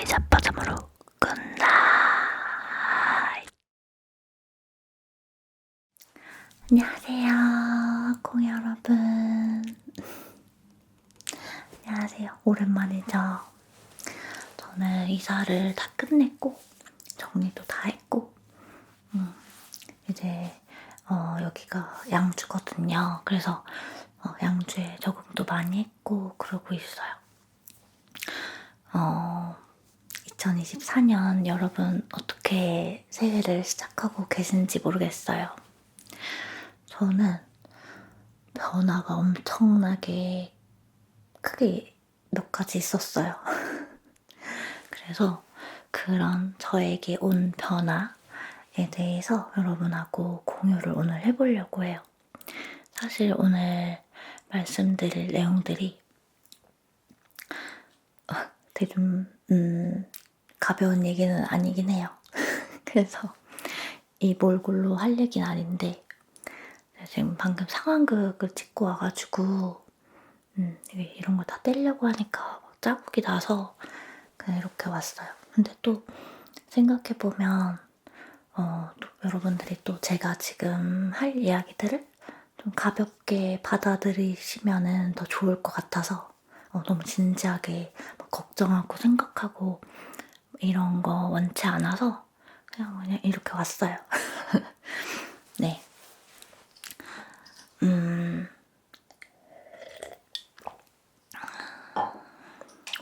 대자빠잠으로 끝나. 안녕하세요, 공 여러분. 안녕하세요, 오랜만이죠. 저는 이사를 다 끝냈고 정리도 다 했고 음, 이제 어, 여기가 양주거든요 그래서 어, 양주에 적응도 많이 했고 그러고 있어요 어, 2024년 여러분 어떻게 새해를 시작하고 계신지 모르겠어요. 저는 변화가 엄청나게 크게 몇 가지 있었어요. 그래서 그런 저에게 온 변화에 대해서 여러분하고 공유를 오늘 해보려고 해요. 사실 오늘 말씀드릴 내용들이 어, 되게 좀, 음, 가벼운 얘기는 아니긴 해요. 그래서 이 몰골로 할 얘기는 아닌데, 지금 방금 상황극을 찍고 와가지고, 음, 이런 거 다 떼려고 하니까 막 자국이 나서 그냥 이렇게 왔어요. 근데 또 생각해보면, 어, 또 여러분들이 또 제가 지금 할 이야기들을 좀 가볍게 받아들이시면은 더 좋을 것 같아서 어, 너무 진지하게 막 걱정하고 생각하고 이런 거 원치 않아서 그냥 그냥 이렇게 왔어요. 네. 음.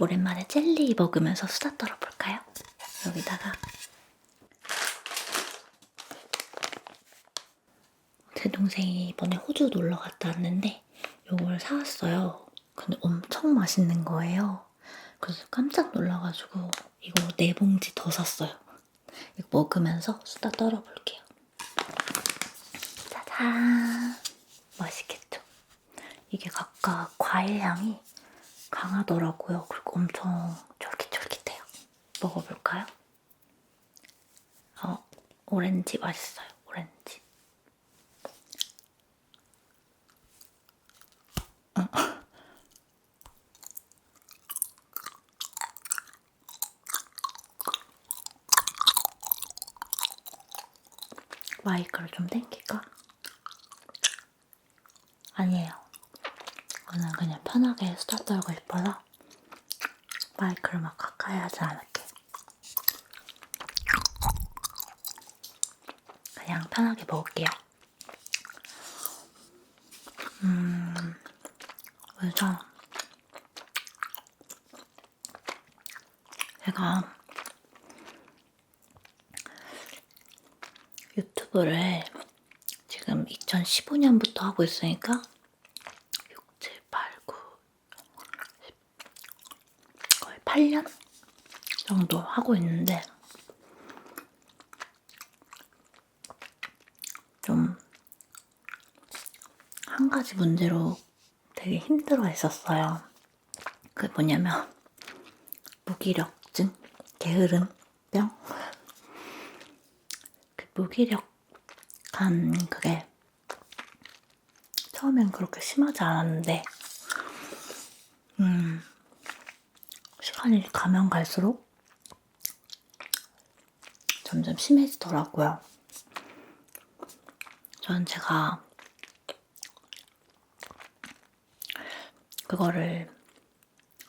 오랜만에 젤리 먹으면서 수다 떨어볼까요? 여기다가 제 동생이 이번에 호주 놀러 갔다 왔는데 이걸 사왔어요. 근데 엄청 맛있는 거예요. 그래서 깜짝 놀라가지고 이거 네 봉지 더 샀어요. 이거 먹으면서 수다 떨어볼게요. 짜잔! 맛있겠죠? 이게 각각 과일 향이 강하더라고요. 그리고 엄청 쫄깃쫄깃해요. 먹어볼까요? 어, 오렌지 맛있어요. 오렌지. 마이크를 좀 땡길까? 아니에요. 저는 그냥 편하게 수다 떨고 싶어서 마이크를 막 가까이 하지 않을게. 그냥 편하게 먹을게요. 음, 그래서 제가 유튜브를 지금 2015년부터 하고 있으니까 6, 7, 8, 9, 10, 거의 8년 정도 하고 있는데 좀 한 가지 문제로 되게 힘들어 했었어요. 그게 뭐냐면 무기력증, 게으름병 그 무기력 한 그게 처음엔 그렇게 심하지 않았는데, 음, 시간이 가면 갈수록 점점 심해지더라고요. 전 제가 그거를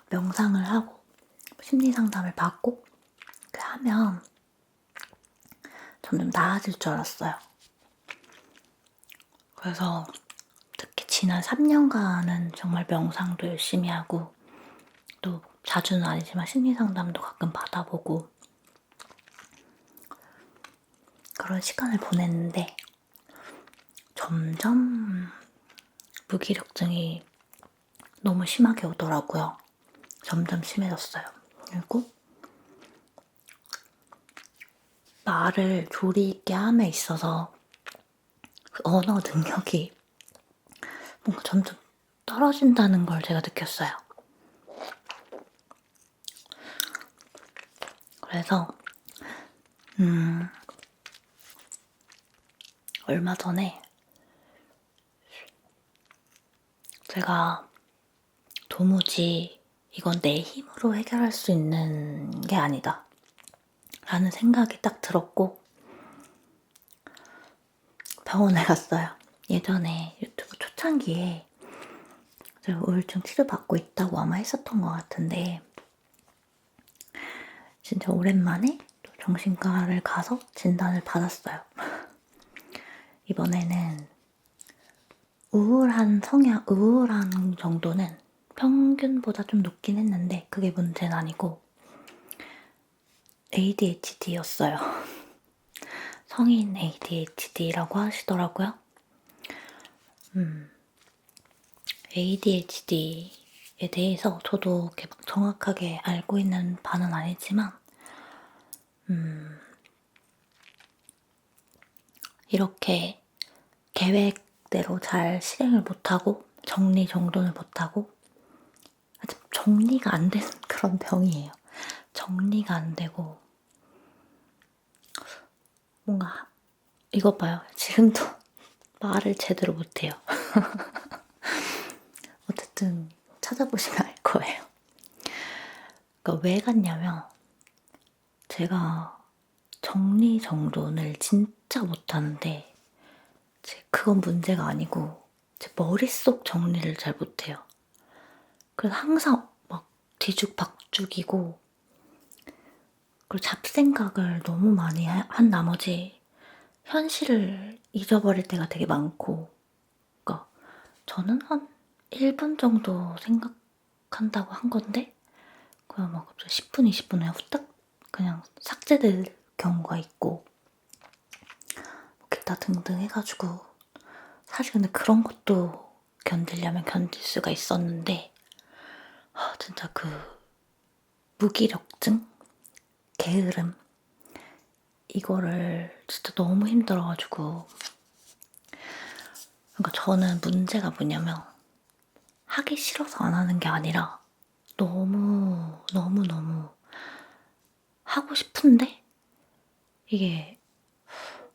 명상을 하고 심리 상담을 받고 이렇게 하면 점점 나아질 줄 알았어요. 그래서 특히 지난 3년간은 정말 명상도 열심히 하고 또 자주는 아니지만 심리 상담도 가끔 받아보고 그런 시간을 보냈는데 점점 무기력증이 너무 심하게 오더라고요. 점점 심해졌어요. 그리고 말을 조리 있게 함에 있어서 그 언어 능력이 뭔가 점점 떨어진다는 걸 제가 느꼈어요. 그래서 음 얼마 전에 제가 도무지 이건 내 힘으로 해결할 수 있는 게 아니다. 라는 생각이 딱 들었고 병원에 갔어요. 예전에 유튜브 초창기에 제가 우울증 치료받고 있다고 아마 했었던 것 같은데 진짜 오랜만에 또 정신과를 가서 진단을 받았어요. 이번에는 우울한 성향, 우울한 정도는 평균보다 좀 높긴 했는데 그게 문제는 아니고 ADHD였어요. 성인 ADHD라고 하시더라고요. 음, ADHD에 대해서 저도 막 정확하게 알고 있는 바는 아니지만, 음, 이렇게 계획대로 잘 실행을 못하고, 정리 정돈을 못하고, 아직 정리가 안 되는 그런 병이에요. 정리가 안 되고, 뭔가, 이것 봐요. 지금도 말을 제대로 못해요. 어쨌든 찾아보시면 알 거예요. 그러니까 왜 갔냐면 제가 정리정돈을 진짜 못하는데 제 그건 문제가 아니고 제 머릿속 정리를 잘 못해요. 그래서 항상 막 뒤죽박죽이고 그리고 잡생각을 너무 많이 하- 한 나머지 현실을 잊어버릴 때가 되게 많고. 그러니까 저는 한 1분 정도 생각한다고 한 건데 그냥 막 갑자기 10분, 20분 그냥 후딱 그냥 삭제될 경우가 있고. 뭐 기타 등등 해가지고 사실 근데 그런 것도 견디려면 견딜 수가 있었는데 아, 진짜 그 무기력증, 게으름 이거를 진짜 너무 힘들어가지고 그러니까 저는 문제가 뭐냐면 하기 싫어서 안 하는 게 아니라 너무 너무 너무 하고 싶은데 이게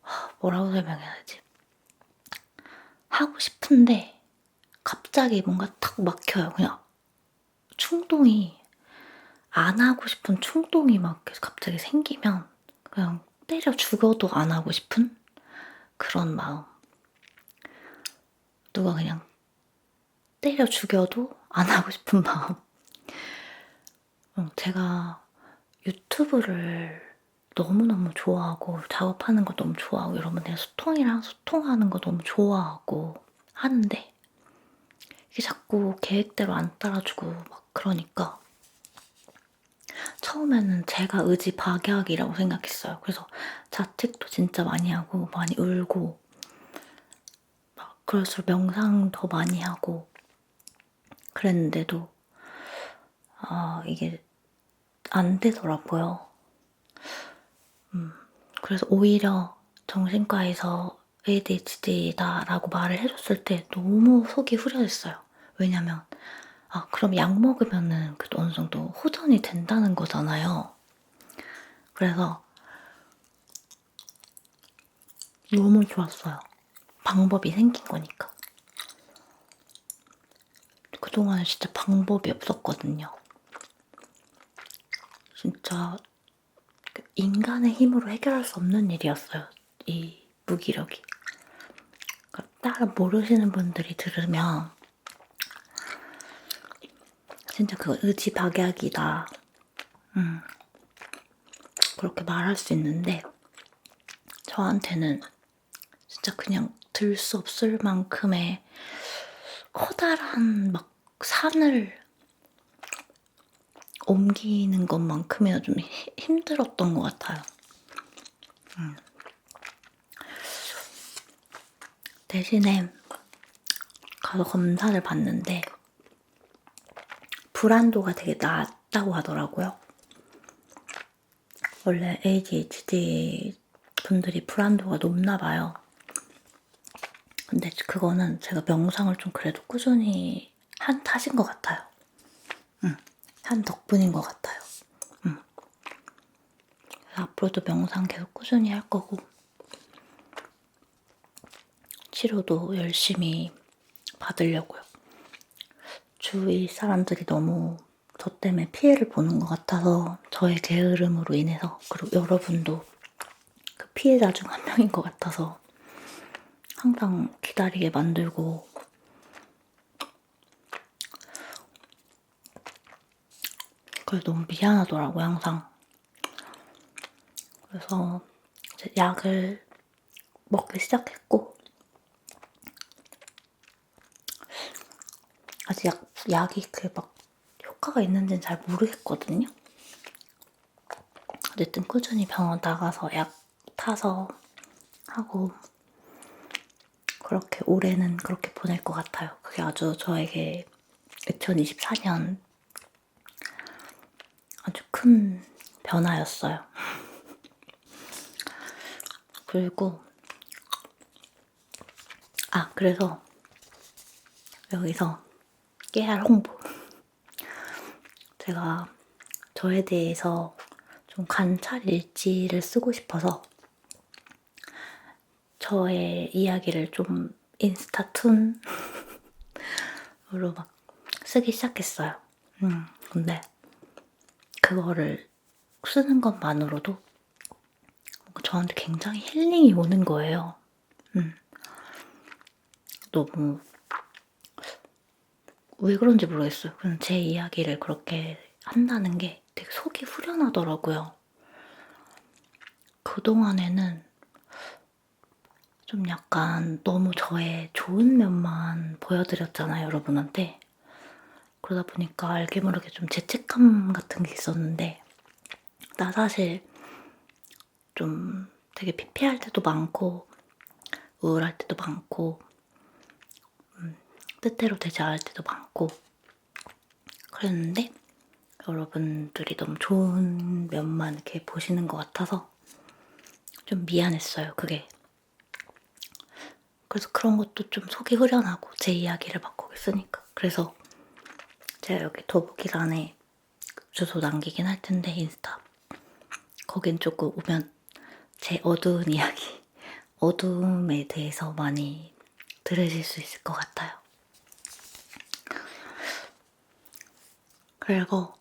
하, 뭐라고 설명해야 되지? 하고 싶은데 갑자기 뭔가 탁 막혀요. 그냥 충동이 안 하고 싶은 충동이 막 계속 갑자기 생기면 그냥 때려 죽어도 안 하고 싶은 그런 마음. 누가 그냥 때려 죽여도 안 하고 싶은 마음. 어, 제가 유튜브를 너무너무 좋아하고 작업하는 거 너무 좋아하고 여러분들 소통이랑 소통하는 거 너무 좋아하고 하는데 이게 자꾸 계획대로 안 따라주고 막 그러니까 처음에는 제가 의지 박약이라고 생각했어요. 그래서 자책도 진짜 많이 하고 많이 울고 막 그럴수록 명상 더 많이 하고 그랬는데도 아 이게 안 되더라고요. 음, 그래서 오히려 정신과에서 ADHD다라고 말을 해줬을 때 너무 속이 후련했어요. 왜냐면 아 그럼 약 먹으면은 그래도 어느 정도 호전이 된다는 거잖아요. 그래서 너무 좋았어요. 방법이 생긴 거니까. 그동안은 진짜 방법이 없었거든요. 진짜 그 인간의 힘으로 해결할 수 없는 일이었어요. 이 무기력이. 그러니까 따로 모르시는 분들이 들으면 진짜 그거 의지박약이다. 음. 그렇게 말할 수 있는데 저한테는 진짜 그냥 들 수 없을 만큼의 커다란 막 산을 옮기는 것만큼이나 좀 히- 힘들었던 것 같아요. 음. 대신에 가서 검사를 받는데 불안도가 되게 낮다고 하더라고요. 원래 ADHD 분들이 불안도가 높나 봐요. 근데 그거는 제가 명상을 좀 그래도 꾸준히 한 탓인 것 같아요. 응, 한 덕분인 것 같아요. 응. 앞으로도 명상 계속 꾸준히 할 거고, 치료도 열심히 받으려고요. 주위 사람들이 너무 저 때문에 피해를 보는 것 같아서 저의 게으름으로 인해서 그리고 여러분도 그 피해자 중 한 명인 것 같아서 항상 기다리게 만들고 그래서 너무 미안하더라고요, 항상. 그래서 약을 먹기 시작했고 아직 약, 약이 그게 막 효과가 있는지는 잘 모르겠거든요. 어쨌든 꾸준히 병원 나가서 약 타서 하고 그렇게 올해는 그렇게 보낼 것 같아요. 그게 아주 저에게 2024년 아주 큰 변화였어요. 그리고 아 그래서 여기서 깨알 홍보 제가 저에 대해서 좀 관찰 일지를 쓰고 싶어서 저의 이야기를 좀 인스타툰으로 막 쓰기 시작했어요. 음, 근데 그거를 쓰는 것만으로도 저한테 굉장히 힐링이 오는 거예요. 음. 너무 왜 그런지 모르겠어요. 그냥 제 이야기를 그렇게 한다는 게 되게 속이 후련하더라고요. 그동안에는 좀 약간 너무 저의 좋은 면만 보여드렸잖아요, 여러분한테. 그러다 보니까 알게 모르게 좀 죄책감 같은 게 있었는데, 나 사실 좀 되게 피폐할 때도 많고, 우울할 때도 많고, 음, 뜻대로 되지 않을 때도 많고, 그랬는데, 여러분들이 너무 좋은 면만 이렇게 보시는 것 같아서 좀 미안했어요, 그게. 그래서 그런 것도 좀 속이 후련하고 제 이야기를 막 거기 쓰니까. 그래서 제가 여기 더보기란에 주소 남기긴 할 텐데 인스타. 거긴 조금 오면 제 어두운 이야기, 어두움에 대해서 많이 들으실 수 있을 것 같아요. 그리고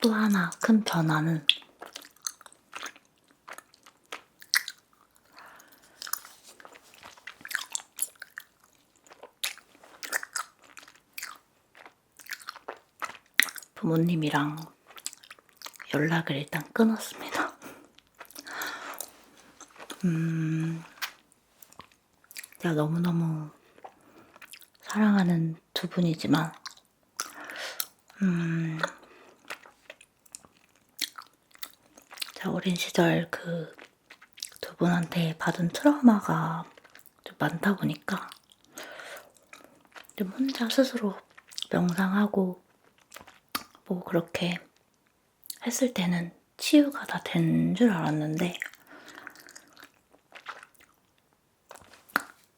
또 하나 큰 변화는 부모님이랑 연락을 일단 끊었습니다. 음, 제가 너무너무 사랑하는 두 분이지만, 음, 제가 어린 시절 그 두 분한테 받은 트라우마가 좀 많다 보니까, 좀 혼자 스스로 명상하고, 뭐 그렇게 했을 때는 치유가 다 된 줄 알았는데,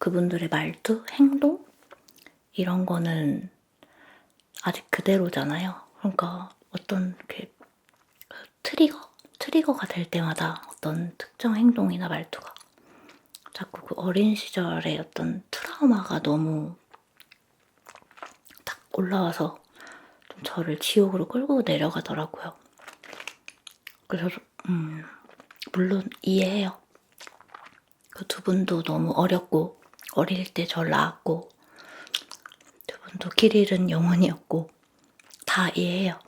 그분들의 말투, 행동 이런 거는 아직 그대로잖아요. 그러니까 어떤 이렇게 트리거 트리거가 될 때마다 어떤 특정 행동이나 말투가 자꾸 그 어린 시절의 어떤 트라우마가 너무 딱 올라와서 좀 저를 지옥으로 끌고 내려가더라고요. 그래서 음, 물론 이해해요. 그 두 분도 너무 어렸고 어릴 때 절 낳았고 두 분도 길 잃은 영혼이었고 다 이해해요.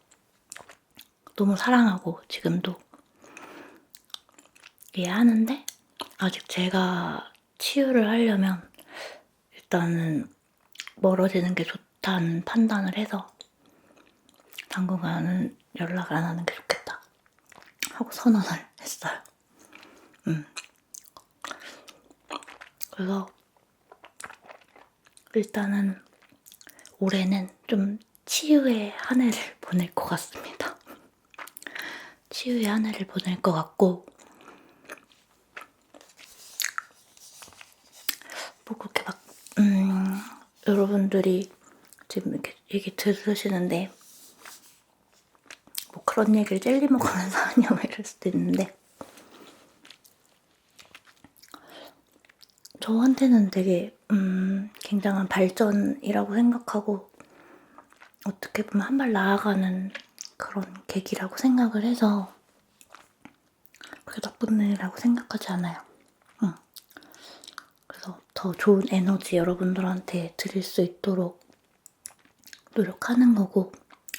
너무 사랑하고 지금도 이해하는데 아직 제가 치유를 하려면 일단은 멀어지는 게 좋다는 판단을 해서 당분간은 연락 안 하는 게 좋겠다 하고 선언을 했어요. 음. 그래서 일단은 올해는 좀 치유의 한 해를 보낼 것 같습니다. 치유의 한 해를 보낼 것 같고 뭐 그렇게 막 음, 여러분들이 지금 이렇게 얘기 들으시는데 뭐 그런 얘기를 젤리 먹으면서 하냐 뭐 이럴 수도 있는데 저한테는 되게 음, 굉장한 발전이라고 생각하고 어떻게 보면 한 발 나아가는 그런 계기라고 생각을 해서 그게 나쁜 일이라고 생각하지 않아요. 응. 그래서 더 좋은 에너지 여러분들한테 드릴 수 있도록 노력하는 거고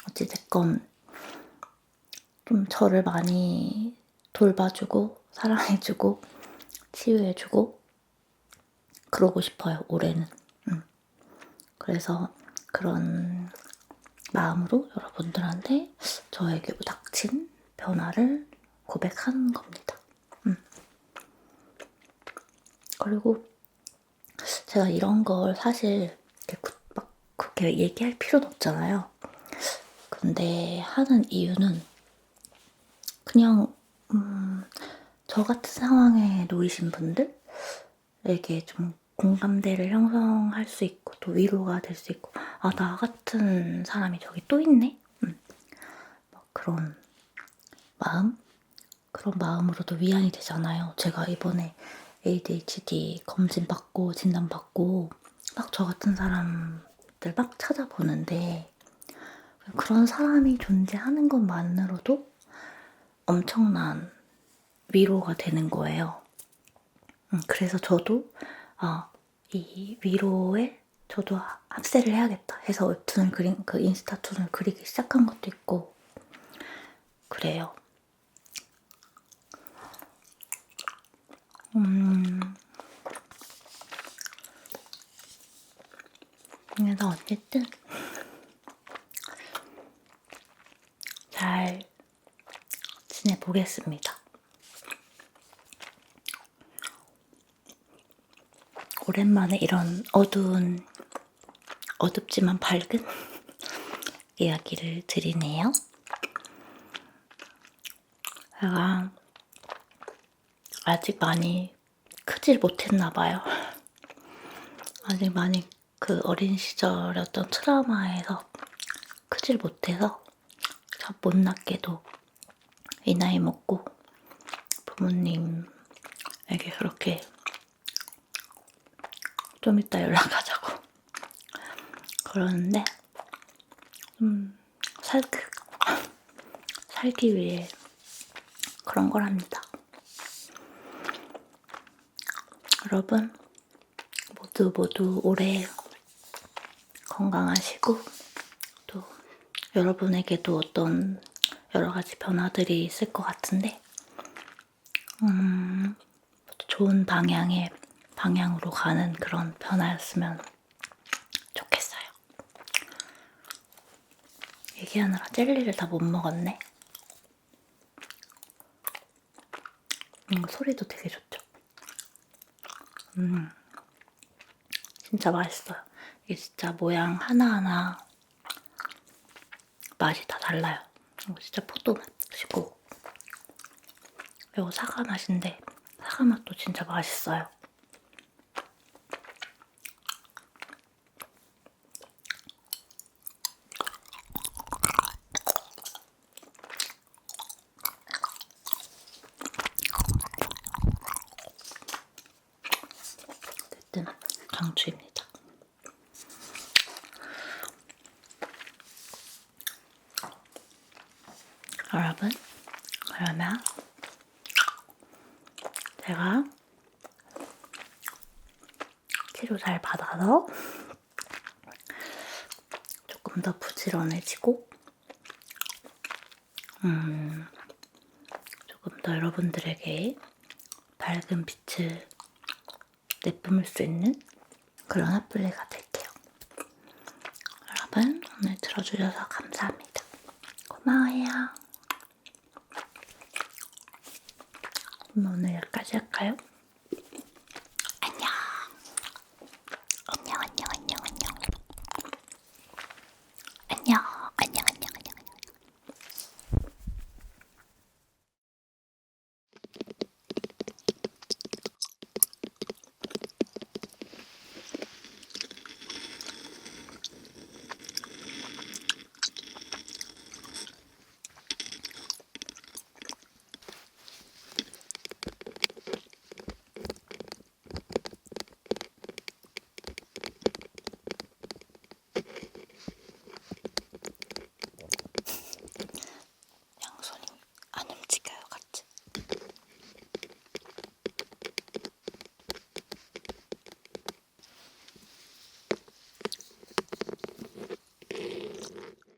어찌됐건 좀 저를 많이 돌봐주고 사랑해주고 치유해주고 그러고 싶어요 올해는 음. 그래서 그런 마음으로 여러분들한테 저에게 닥친 변화를 고백하는 겁니다. 음. 그리고 제가 이런 걸 사실 막 그렇게 얘기할 필요는 없잖아요. 근데 하는 이유는 그냥 음, 저 같은 상황에 놓이신 분들에게 좀 공감대를 형성할 수 있고 또 위로가 될 수 있고 아 나 같은 사람이 저기 또 있네 음. 뭐 그런 마음 그런 마음으로도 위안이 되잖아요. 제가 이번에 ADHD 검진 받고 진단 받고 막 저 같은 사람들 막 찾아보는데 그런 사람이 존재하는 것만으로도 엄청난 위로가 되는 거예요. 음, 그래서 저도 아, 이 위로에 저도 합세를 해야겠다 해서 웹툰을 그린 그 인스타툰을 그리기 시작한 것도 있고 그래요. 음. 그래서 어쨌든 잘 지내보겠습니다. 오랜만에 이런 어두운, 어둡지만 밝은 이야기를 드리네요. 제가 아직 많이 크질 못했나 봐요. 아직 많이 그 어린 시절의 어떤 트라우마에서 크질 못해서 참 못났게도 이 나이 먹고 부모님에게 그렇게 좀 이따 연락하자고 그러는데 음, 살, 살기 위해 그런 거랍니다. 여러분 모두 모두 올해 건강하시고 또 여러분에게도 어떤 여러 가지 변화들이 있을 것 같은데 음, 좋은 방향의 방향으로 가는 그런 변화였으면 좋겠어요. 얘기하느라 젤리를 다 못 먹었네. 음, 소리도 되게 좋죠. 음, 진짜 맛있어요. 이게 진짜 모양 하나하나 맛이 다 달라요. 이거 진짜 포도 맛이고, 이거 사과 맛인데, 사과 맛도 진짜 맛있어요. 어쨌든 강추입니다. 여러분, 그러면 제가 치료 잘 받아서 조금 더 부지런해지고, 음, 조금 더 여러분들에게 밝은 빛을 내뿜을 수 있는 그런 핫플레이가 될게요. 여러분, 오늘 들어주셔서 감사합니다. 고마워요. 오늘 여기까지 할까요?